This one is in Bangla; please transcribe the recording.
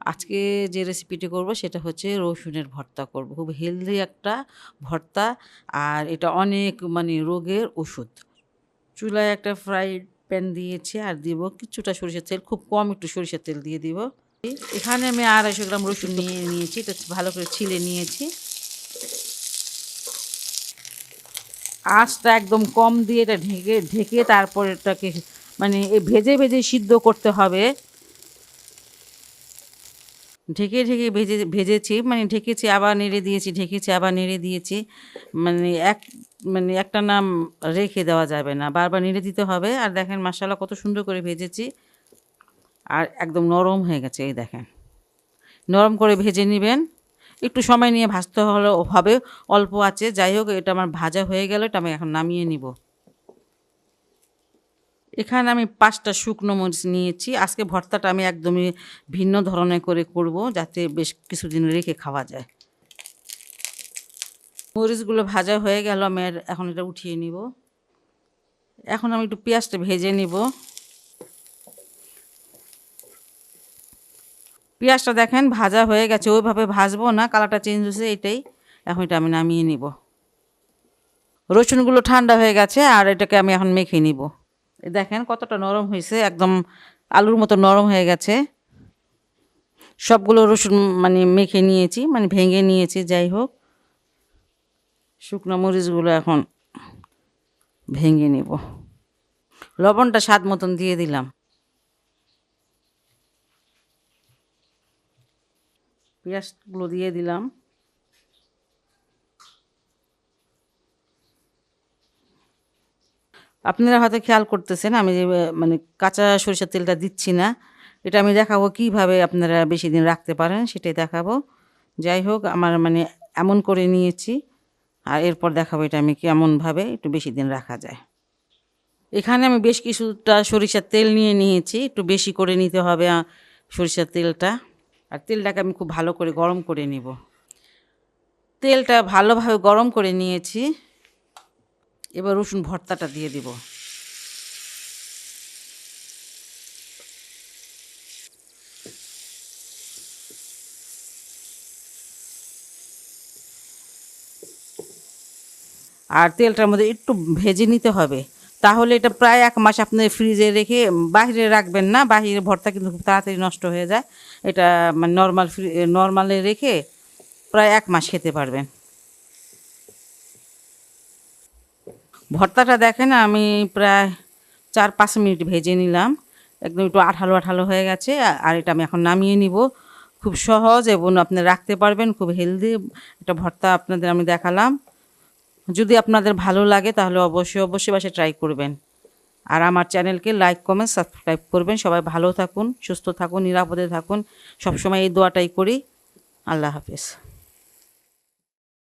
আজকে যে রেসিপিটি করব সেটা হচ্ছে রসুনের ভর্তা করব। খুব হেলদি একটা ভর্তা আর এটা অনেক মানে রোগের ওষুধ। চুলায় একটা ফ্রাই প্যান দিয়েছি আর দিব কিছুটা সরিষার তেল, খুব কম একটু সরিষার তেল দিয়ে দিব। এখানে আমি আড়াইশো গ্রাম রসুন নিয়ে নিয়েছি, এটা ভালো করে ছিলে নিয়েছি। আঁচটা একদম কম দিয়ে এটা ঢেকে ঢেকে তারপর এটাকে মানে ভেজে ভেজে সিদ্ধ করতে হবে। ঢেকে ঢেকে ভেজে, ভেজেছি মানে ঢেকেছি, আবার নেড়ে দিয়েছি, ঢেকেছি, আবার নেড়ে দিয়েছি। মানে এক মানে একটা নাম রেখে দেওয়া যাবে না। বারবার নেড়ে দিতে হবে। আর দেখেন মশালা কত সুন্দর করে ভেজেছি। আর একদম নরম হয়ে গেছে, এই দেখেন। নরম করে ভেজে নেবেন। একটু সময় নিয়ে ভাজতে হলে হবে, অল্প আছে। যাই হোক, এটা আমার ভাজা হয়ে গেল, এটা আমি এখন নামিয়ে নিব। এখানে আমি পাঁচটা শুকনো মরিচ নিয়েছি। আজকে ভর্তাটা আমি একদমই ভিন্ন ধরনের করে করব যাতে বেশ কিছুদিন রেখে খাওয়া যায়। মরিচগুলো ভাজা হয়ে গেল, আমি এখন এটা উঠিয়ে নিব। এখন আমি একটু পেঁয়াজটা ভেজে নিব। পেঁয়াজটা দেখেন ভাজা হয়ে গেছে, ওইভাবে ভাজবো না, কালারটা চেঞ্জ হয়েছে এটাই। এখন এটা আমি নামিয়ে নিব। রসুনগুলো ঠান্ডা হয়ে গেছে আর এটাকে আমি এখন মেখে নিব। দেখেন কতটা নরম হয়েছে, একদম আলুর মতো নরম হয়ে গেছে। সবগুলো রসুন মানে মেখে নিয়েছি মানে ভেঙে নিয়েছি, যাই হোক। শুকনো মরিচগুলো এখন ভেঙে নিব। লবণটা স্বাদ মতন দিয়ে দিলাম। পেঁয়াজগুলো দিয়ে দিলাম। আপনারা হয়তো খেয়াল করতেছেন, আমি যে মানে কাঁচা সরিষার তেলটা দিচ্ছি না, এটা আমি দেখাবো কীভাবে আপনারা বেশি দিন রাখতে পারেন, সেটাই দেখাবো। যাই হোক, আমার মানে এমন করে নিয়েছি, আর এরপর দেখাবো এটা আমি কেমনভাবে একটু বেশি দিন রাখা যায়। এখানে আমি বেশ কিছুটা সরিষার তেল নিয়ে নিয়েছি, একটু বেশি করে নিতে হবে সরিষার তেলটা। আর তেলটাকে আমি খুব ভালো করে গরম করে নিব। তেলটা ভালোভাবে গরম করে নিয়েছি। এবার রসুন ভর্তাটা দিয়ে দিব। আর তেলটার মধ্যে একটু ভেজে নিতে হবে। তাহলে এটা প্রায় এক মাস আপনি ফ্রিজে রেখে বাইরে রাখবেন না, বাহিরে ভর্তা কিন্তু খুব তাড়াতাড়ি নষ্ট হয়ে যায়। এটা মানে নর্মাল ফ্রি নর্মালে রেখে প্রায় এক মাস খেতে পারবেন। ভর্তাটা দেখেন, আমি প্রায় চার পাঁচ মিনিট ভেজে নিলাম। একদম একটু আঠালো আঠালো হয়ে গেছে, আর এটা আমি এখন নামিয়ে নিব। খুব সহজ এবং আপনি রাখতে পারবেন, খুব হেলদি এটা ভর্তা আপনাদের আমি দেখালাম। যদি আপনাদের ভালো লাগে তাহলে অবশ্যই অবশ্যই বাসে ট্রাই করবেন। আর আমার চ্যানেলকে লাইক, কমেন্ট, সাবস্ক্রাইব করবেন। সবাই ভালো থাকুন, সুস্থ থাকুন, নিরাপদে থাকুন। সবসময় এই দোয়াটাই করি। আল্লাহ হাফেজ।